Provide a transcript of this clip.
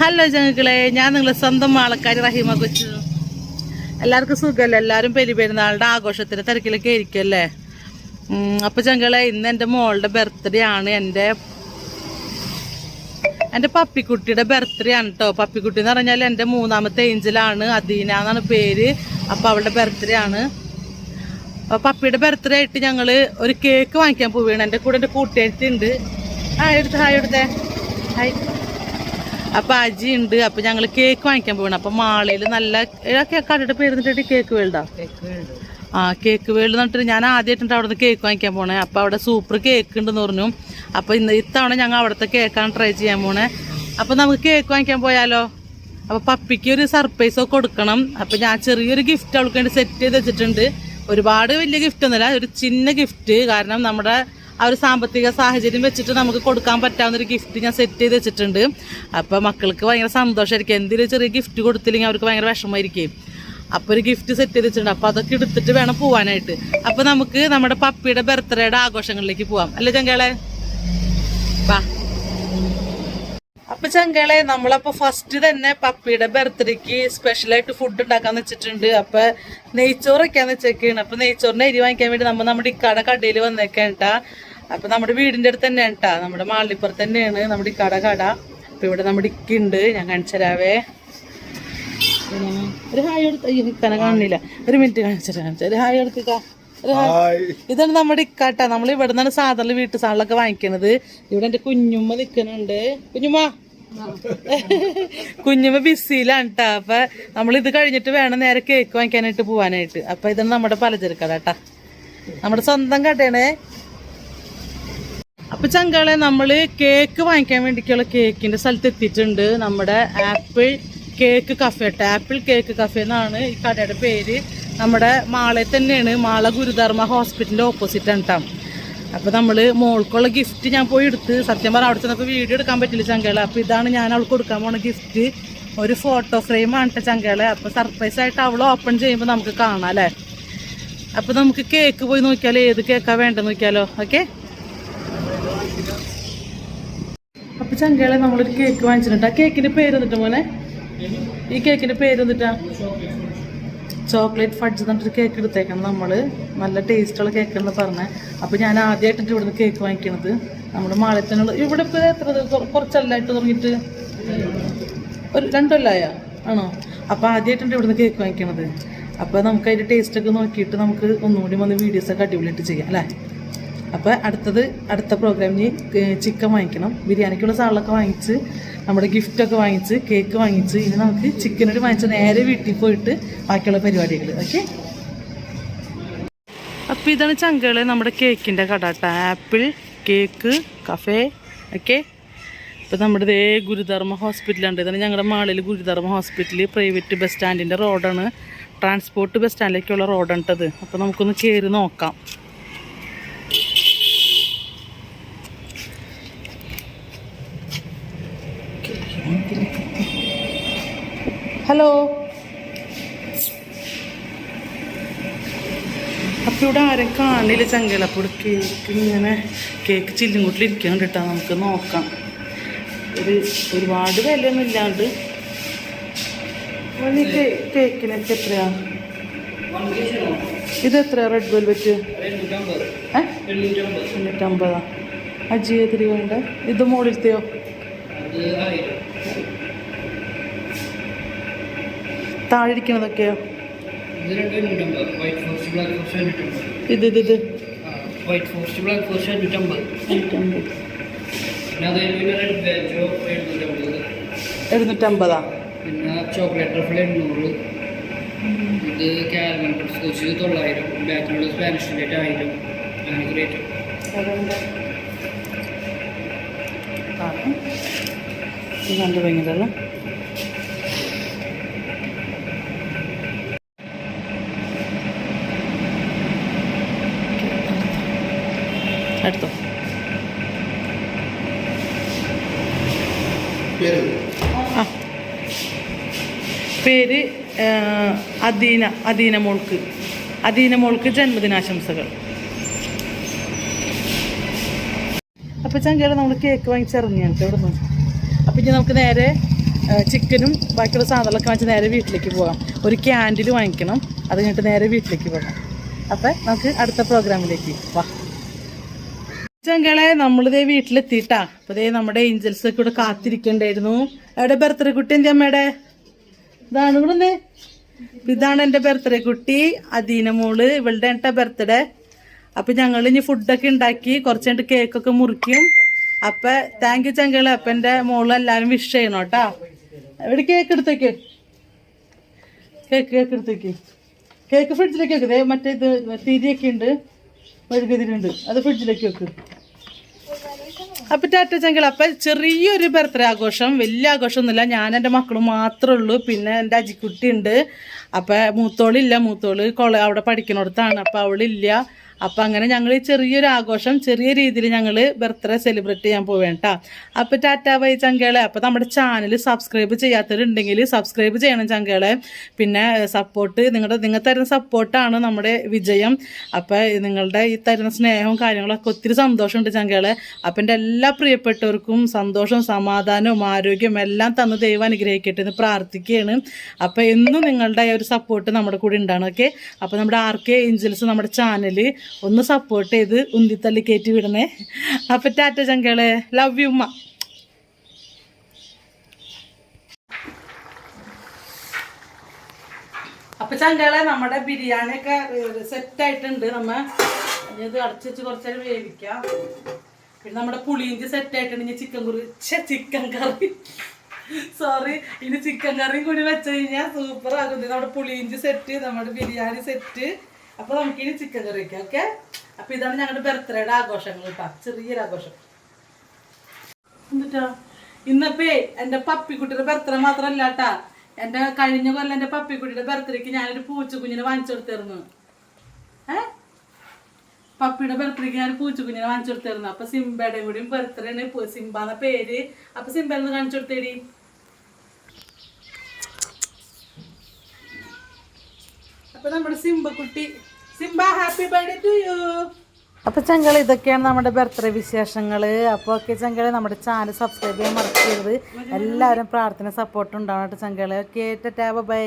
Hello ജനങ്ങളെ. ഞാൻ നിങ്ങളെ സ്വന്തം ആൾക്കാർ റഹീമ കൊച്ചു. എല്ലാവർക്കും സുഖമല്ലേ എല്ലാവരും പെരി പെരുന്നാളുടെ ആഘോഷത്തിന് തിരക്കിലൊക്കെ ഇരിക്കല്ലേ? അപ്പോൾ ചങ്ങളെ ഇന്ന് എന്റെ മോളുടെ ബർത്ത്ഡേ ആണ്. എന്റെ എന്റെ പപ്പിക്കുട്ടിയുടെ ബർത്ത്ഡേ ആണ് കേട്ടോ പപ്പിക്കുട്ടി എന്ന് പറഞ്ഞാൽ എന്റെ മൂന്നാമത്തെ ഏഞ്ചലാണ് അദീന എന്നാണ് പേര്. അപ്പോൾ അവളുടെ ബർത്ത്ഡേ ആണ്. അപ്പൊ പപ്പിയുടെ ബർത്ത്ഡേ ആയിട്ട് ഞങ്ങൾ ഒരു കേക്ക് വാങ്ങിക്കാൻ പോവുകയാണ് എന്റെ കൂടെ എന്റെ കൂട്ടുകാരത്തി ഉണ്ട് ആ എടുത്ത് ഹായ് എടുത്തേ. ഹായ് അപ്പൊ അജി ഉണ്ട്. അപ്പൊ ഞങ്ങൾ കേക്ക് വാങ്ങിക്കാൻ പോകണം അപ്പൊ മാളയിൽ നല്ല കടയുടെ പേര് എന്നിട്ട് കേക്ക് വേൾഡാ ആ? കേക്ക് വേൾഡ് എന്നിട്ട് ഞാൻ ആദ്യമായിട്ടുണ്ട് അവിടെ നിന്ന് കേക്ക് വാങ്ങിക്കാൻ പോണേ. അപ്പൊ അവിടെ സൂപ്പർ കേക്ക് ഉണ്ടെന്ന് പറഞ്ഞു. അപ്പൊ ഇന്ന് ഇത്തവണ ഞങ്ങൾ അവിടുത്തെ കേക്കാണ് ട്രൈ ചെയ്യാൻ പോണേ. അപ്പൊ നമുക്ക് കേക്ക് വാങ്ങിക്കാൻ പോയാലോ? അപ്പൊ പപ്പിക്ക് ഒരു സർപ്രൈസ് ഒക്കെ കൊടുക്കണം. അപ്പൊ ഞാൻ ചെറിയൊരു ഗിഫ്റ്റ് അവൾക്ക് വേണ്ടി സെറ്റ് ചെയ്ത് വെച്ചിട്ടുണ്ട്. ഒരുപാട് വലിയ ഗിഫ്റ്റ് ഒന്നുമില്ല ഒരു ചിന്ന ഗിഫ്റ്റ് കാരണം നമ്മുടെ ആ ഒരു സാമ്പത്തിക സാഹചര്യം വെച്ചിട്ട് നമുക്ക് കൊടുക്കാൻ പറ്റാവുന്ന ഒരു ഗിഫ്റ്റ് ഞാൻ സെറ്റ് ചെയ്ത് വെച്ചിട്ടുണ്ട്. അപ്പോൾ മക്കൾക്ക് ഭയങ്കര സന്തോഷമായിരിക്കും എന്തെങ്കിലും ചെറിയ ഗിഫ്റ്റ് കൊടുത്തില്ലെങ്കിൽ അവർക്ക് ഭയങ്കര വിഷമമായിരിക്കും. അപ്പോൾ ഒരു ഗിഫ്റ്റ് സെറ്റ് ചെയ്ത് വെച്ചിട്ടുണ്ട്. അപ്പോൾ അതൊക്കെ എടുത്തിട്ട് വേണം പോവാനായിട്ട്. അപ്പോൾ നമുക്ക് നമ്മുടെ പപ്പിയുടെ ബർത്ത്ഡേയുടെ ആഘോഷങ്ങളിലേക്ക് പോവാം. അല്ലേ ചങ്കളെ? വാ. അപ്പൊ ചങ്കളെ നമ്മളപ്പോ ഫസ്റ്റ് തന്നെ പപ്പിയുടെ ബർത്ത്ഡേക്ക് സ്പെഷ്യലായിട്ട് ഫുഡ് ഉണ്ടാക്കാൻ വെച്ചിട്ടുണ്ട്. അപ്പൊ നെയ്ച്ചോറൊക്കെയാന്ന് വെച്ചേക്കാണ്. അപ്പൊ നെയ്ച്ചോറിന്റെ അരി വാങ്ങിക്കാൻ വേണ്ടി നമ്മൾ നമ്മുടെ ഇക്കാടെ കടയിൽ വന്നേക്കാട്ടാ അപ്പൊ നമ്മുടെ വീടിന്റെ അടുത്ത് തന്നെയാണ് കേട്ടാ നമ്മുടെ മാളിപ്പുറത്ത് തന്നെയാണ് നമ്മുടെ കട കട. അപ്പൊ ഇവിടെ നമ്മുടെ ഇക്കുണ്ട് ഞാൻ കാണിച്ചരാവേ ഒരു ഹായ് എടുത്ത് ഇക്കനെ കാണുന്നില്ല ഒരു മിനിറ്റ് ഒരു ഹായ് എടുത്തിക്ക ഒരു ഹായ്. ഇതാണ് നമ്മുടെ ഇക്കാട്ട നമ്മൾ ഇവിടെ നിന്നാണ് സാധാരണ വീട്ടു സാധനങ്ങളൊക്കെ വാങ്ങിക്കണത്. ഇവിടെ എന്റെ കുഞ്ഞുമ്മ നിൽക്കുന്നുണ്ട് കുഞ്ഞുമ്മ. കുഞ്ഞുമ്മ ബിസിയിലാണ് കേട്ടാ അപ്പൊ നമ്മൾ ഇത് കഴിഞ്ഞിട്ട് വേണം നേരെ കേക്ക് വാങ്ങിക്കാനായിട്ട് പോവാനായിട്ട്. അപ്പൊ ഇതാണ് നമ്മുടെ പലചരക്കട കേട്ടാ നമ്മുടെ സ്വന്തം കടയാണേ. അപ്പൊ ചങ്കളെ നമ്മൾ കേക്ക് വാങ്ങിക്കാൻ വേണ്ടിയിട്ടുള്ള കേക്കിന്റെ സ്ഥലത്ത് എത്തിയിട്ടുണ്ട് നമ്മുടെ Apple Cake Cafe Apple Cake Cafe എന്നാണ് ഈ കടയുടെ പേര്. നമ്മുടെ മാളെ തന്നെയാണ് മാള ഗുരുധർമ്മ ഹോസ്പിറ്റലിന്റെ ഓപ്പോസിറ്റ് ആണ് അപ്പൊ നമ്മൾ മോൾക്കുള്ള ഗിഫ്റ്റ് ഞാൻ പോയി എടുത്ത് സത്യം പറഞ്ഞ അവിടെ ചെന്നപ്പോൾ വീഡിയോ എടുക്കാൻ പറ്റില്ല ചങ്കളെ. അപ്പൊ ഇതാണ് ഞാൻ അവൾക്ക് കൊടുക്കാൻ പോണ ഗിഫ്റ്റ് ഒരു ഫോട്ടോ ഫ്രെയിം ആണ് കേട്ടോ ചങ്കളെ. അപ്പൊ സർപ്രൈസ് ആയിട്ട് അവൾ ഓപ്പൺ ചെയ്യുമ്പോൾ നമുക്ക് കാണാം അല്ലേ? അപ്പൊ നമുക്ക് കേക്ക് പോയി നോക്കിയാലോ ഏത് കേക്കാ വേണ്ടെന്ന് നോക്കിയാലോ ഓക്കെ അപ്പൊ ചങ്കകളെ നമ്മളൊരു കേക്ക് വാങ്ങിച്ചിട്ടുണ്ട്. ആ കേക്കിന്റെ പേര് എന്നിട്ട് മോനെ? ഈ കേക്കിന്റെ പേര് എന്നിട്ടാ ചോക്ലേറ്റ് ഫഡ്ജ് എന്നിട്ടൊരു കേക്ക് എടുത്തേക്കണം നമ്മൾ നല്ല ടേസ്റ്റുള്ള കേക്ക് എന്ന് അപ്പോൾ അപ്പൊ ഞാൻ ആദ്യമായിട്ടിട്ട് ഇവിടുന്ന് കേക്ക് വാങ്ങിക്കണത്. നമ്മുടെ മാളത്തിനുള്ള ഇവിടെ ഇപ്പോൾ എത്ര കുറച്ചല്ലായിട്ട് തുടങ്ങിയിട്ട്? ഒരു രണ്ടല്ലായ? ആണോ? അപ്പൊ ആദ്യമായിട്ടുണ്ട് ഇവിടുന്ന് കേക്ക് വാങ്ങിക്കണത്. അപ്പൊ നമുക്ക് അതിന്റെ ടേസ്റ്റ് ഒക്കെ നോക്കിയിട്ട് നമുക്ക് ഒന്നുകൂടി വന്ന് വീഡിയോസ് ഒക്കെ അടിപൊളിയായിട്ട് ചെയ്യാം അല്ലേ? അപ്പോൾ അടുത്തത് അടുത്ത പ്രോഗ്രാമിന് ചിക്കൻ വാങ്ങിക്കണം. ബിരിയാണിക്കുള്ള സാളൊക്കെ വാങ്ങിച്ച് നമ്മുടെ ഗിഫ്റ്റൊക്കെ വാങ്ങിച്ച് കേക്ക് വാങ്ങിച്ച് ഇനി നമുക്ക് ചിക്കനോട് വാങ്ങിച്ച് നേരെ വീട്ടിൽ പോയിട്ട് ബാക്കിയുള്ള പരിപാടികൾ ഓക്കെ അപ്പോൾ ഇതാണ് ചങ്കൾ നമ്മുടെ കേക്കിന്റെ കട ആപ്പിൾ കേക്ക് കഫേ ഓക്കെ ഇപ്പോൾ നമ്മുടെ ഇതേ ഗുരുധർമ്മ ഹോസ്പിറ്റലുണ്ട് ഇതാണ് ഞങ്ങളുടെ മാളിൽ ഗുരുധർമ്മ ഹോസ്പിറ്റൽ പ്രൈവറ്റ് ബസ് സ്റ്റാൻഡിന്റെ റോഡാണ് ട്രാൻസ്പോർട്ട് ബസ് സ്റ്റാൻഡിലേക്കുള്ള റോഡാണ് കേട്ടത് അപ്പോൾ നമുക്കൊന്ന് കയറി നോക്കാം. ഹലോ. അപ്പം ഇവിടെ ആരും കാണില്ല ചങ്കല. അപ്പോൾ ഇവിടെ കേക്ക് ഇങ്ങനെ കേക്ക് ചില്ലും ഇരിക്കാൻ കേട്ടോ. നമുക്ക് നോക്കാം. ഒരു ഒരുപാട് വിലയൊന്നും ഇല്ലാണ്ട്. കേക്കിനൊക്കെ എത്രയാ? ഇത് എത്ര റെഡ് വെൽവെറ്റ് എണ്ണൂറ്റമ്പതാ. അജി എതിരി വേണ്ട? ഇത് മുകളിലത്തെയോ? താഴെ ഇരിക്കണതൊക്കെയോ ഇത് ഇത് ഇത്. വൈറ്റ് ഫോറസ്റ്റ് ബ്ലാക്ക് പിന്നെ എഴുന്നൂറ്റമ്പതാ. ചോക്ലേറ്റ് ട്രഫിൾ എണ്ണൂറ് ഇത് സ്കോച്ച് തൊള്ളായിരം ബാക്കിലുള്ള സ്പാനിഷ് ഡിലേറ്റ് ആയിരം അങ്ങനെ റേറ്റ് ഇത് കണ്ടു ഭയങ്കര അടുത്തോ ആ പേര് അദീന അദീന മോൾക്ക്. അദീന മോൾക്ക് ജന്മദിനാശംസകൾ. അപ്പോൾ ചങ്കേല നമ്മൾ കേക്ക് വാങ്ങിച്ചിറങ്ങിയാണ് ഇവിടെ നിന്ന്? അപ്പം ഇനി നമുക്ക് നേരെ ചിക്കനും ബാക്കിയുള്ള സാധനങ്ങളൊക്കെ വാങ്ങിച്ച് നേരെ വീട്ടിലേക്ക് പോകാം ഒരു ക്യാൻഡിൽ വാങ്ങിക്കണം. അത് കഴിഞ്ഞിട്ട് നേരെ വീട്ടിലേക്ക് പോകാം. അപ്പം നമുക്ക് അടുത്ത പ്രോഗ്രാമിലേക്ക് വാ. ചങ്കളെ നമ്മളിതേ വീട്ടിലെത്തിയിട്ടാ. അപ്പൊ ദേ നമ്മുടെ ഏഞ്ചൽസ് ഒക്കെ ഇവിടെ കാത്തിരിക്കണ്ടായിരുന്നു. എവിടെ ബർത്ത്ഡേ കുട്ടി എന്റെ അമ്മയുടെ? ഇതാണ് ഇവിടെ ഇതാണ് എന്റെ ബർത്ത്ഡേ കുട്ടി അദീന മോൾ. ഇവളുടെ എന്റെ ബർത്ത്ഡേ അപ്പൊ ഞങ്ങൾ ഇനി ഫുഡൊക്കെ ഉണ്ടാക്കി കുറച്ചുകൊണ്ട് കേക്ക് കേക്കൊക്കെ മുറിക്കും. അപ്പൊ താങ്ക് യു ചങ്കളെ അപ്പൊ എന്റെ മോൾ എല്ലാവരും വിഷ് ചെയ്യണം കേട്ടാ. എവിടെ കേക്ക് എടുത്തേക്ക്? കേക്ക് കേക്ക് എടുത്തേക്ക്. കേക്ക് ഫ്രിഡ്ജിലേക്ക് വെക്ക്. മറ്റേ ഇത് തിരിയൊക്കെ ഉണ്ട്. മെഴുകുതിരുണ്ട് അത് ഫ്രിഡ്ജിലേക്ക് വെക്ക്. അപ്പൊ ടാറ്റ അപ്പൊ ചെറിയൊരു ബർത്ത്ഡേ ആഘോഷം വലിയ ആഘോഷമൊന്നുമില്ല ഞാൻ എന്റെ മക്കളും മാത്രമേ ഉള്ളൂ. പിന്നെ എന്റെ അജിക്കുട്ടി ഉണ്ട് അപ്പൊ മൂത്തോളില്ല മൂത്തോൾ കൊള അവിടെ പഠിക്കുന്നിടത്താണ് അപ്പൊ അവളില്ല. അപ്പൊ അങ്ങനെ ഞങ്ങൾ ചെറിയൊരു ആഘോഷം ചെറിയ രീതിയിൽ ഞങ്ങൾ ബർത്ത്ഡേ സെലിബ്രേറ്റ് ചെയ്യാൻ പോവേണ്ട കേട്ടോ അപ്പം ടാറ്റ വൈ ചങ്കേളെ അപ്പം നമ്മുടെ ചാനൽ സബ്സ്ക്രൈബ് ചെയ്യാത്തവരുണ്ടെങ്കിൽ സബ്സ്ക്രൈബ് ചെയ്യണം ചങ്കേളെ പിന്നെ സപ്പോർട്ട് നിങ്ങളുടെ നിങ്ങൾ തരുന്ന സപ്പോർട്ടാണ് നമ്മുടെ വിജയം. അപ്പം നിങ്ങളുടെ ഈ തരുന്ന സ്നേഹവും കാര്യങ്ങളൊക്കെ ഒത്തിരി സന്തോഷമുണ്ട് ചങ്കേളെ അപ്പം എന്റെ എല്ലാ പ്രിയപ്പെട്ടവർക്കും സന്തോഷം സമാധാനവും ആരോഗ്യവും എല്ലാം തന്ന് ദൈവം അനുഗ്രഹിക്കട്ടെ എന്ന് പ്രാർത്ഥിക്കുകയാണ്. അപ്പം എന്നും നിങ്ങളുടെ ഒരു സപ്പോർട്ട് നമ്മുടെ കൂടെ ഉണ്ടാണ് ഓക്കെ അപ്പം നമ്മുടെ ആർ കെ ഏഞ്ചൽസ് നമ്മുടെ ചാനൽ ഒന്ന് സപ്പോർട്ട് ചെയ്ത് ഉന്തിത്തള്ളി കയറ്റി വിടണേ അപ്പം ടാറ്റ ചങ്കളെ ലവ് യു ഉമ്മ. അപ്പൊ ചങ്കളെ നമ്മുടെ ബിരിയാണി ഒക്കെ സെറ്റ് ആയിട്ടുണ്ട്. നമ്മ ഇത് അടച്ചു വെച്ച് കുറച്ചേരം വേവിക്കാം. പിന്നെ നമ്മുടെ പുളിയിഞ്ചി സെറ്റ് ആയിട്ടുണ്ട്. ഇനി chicken curry chicken curry sorry ഇനി ചിക്കൻ കറിയും കൂടി വെച്ച് കഴിഞ്ഞാൽ സൂപ്പർ ആകുന്നത് നമ്മുടെ പുളിയിഞ്ചി സെറ്റ് നമ്മുടെ ബിരിയാണി സെറ്റ് അപ്പൊ നമുക്ക് ഇനി ചിക്കൻ കറി വെക്കാം ഓക്കെ അപ്പൊ ഇതാണ് ഞങ്ങളുടെ ബർത്ത്ഡേയുടെ ആഘോഷങ്ങൾ കേട്ടോ. ചെറിയൊരു ആഘോഷം. എന്നിട്ടോ ഇന്നപ്പേ എന്റെ പപ്പിക്കുട്ടിയുടെ ബർത്ത്ഡേ മാത്രല്ല കേട്ടാ. എന്റെ കഴിഞ്ഞ കൊല്ലം എന്റെ പപ്പിക്കുട്ടിയുടെ ബർത്ത്ഡേക്ക് ഞാനൊരു പൂച്ചക്കുഞ്ഞിനെ വാങ്ങിച്ചു കൊടുത്തിരുന്നു. ഏ? പപ്പിയുടെ ബർത്ത്ഡേക്ക് ഞാൻ പൂച്ചക്കുഞ്ഞിനെ വാങ്ങിച്ചു കൊടുത്തിരുന്നു. അപ്പൊ സിംബയുടെയും കൂടിയും ബർത്ത്ഡേ ആണ് സിംബ എന്ന പേര്. അപ്പൊ സിംബ കാണിച്ചു കൊടുത്തേടി? അപ്പൊ നമ്മുടെ Simba happy birthday to you അപ്പൊ ചങ്കൾ ഇതൊക്കെയാണ് നമ്മുടെ ബർത്ത്ഡേ വിശേഷങ്ങൾ അപ്പോൾ ഓക്കെ ചെങ്കളെ നമ്മുടെ ചാനൽ സബ്സ്ക്രൈബ് ചെയ്യാൻ മറക്കരുത്. എല്ലാവരും പ്രാർത്ഥന സപ്പോർട്ട് ഉണ്ടാവട്ടെ ചെങ്കളെ. ഓക്കെ ടാ ബൈ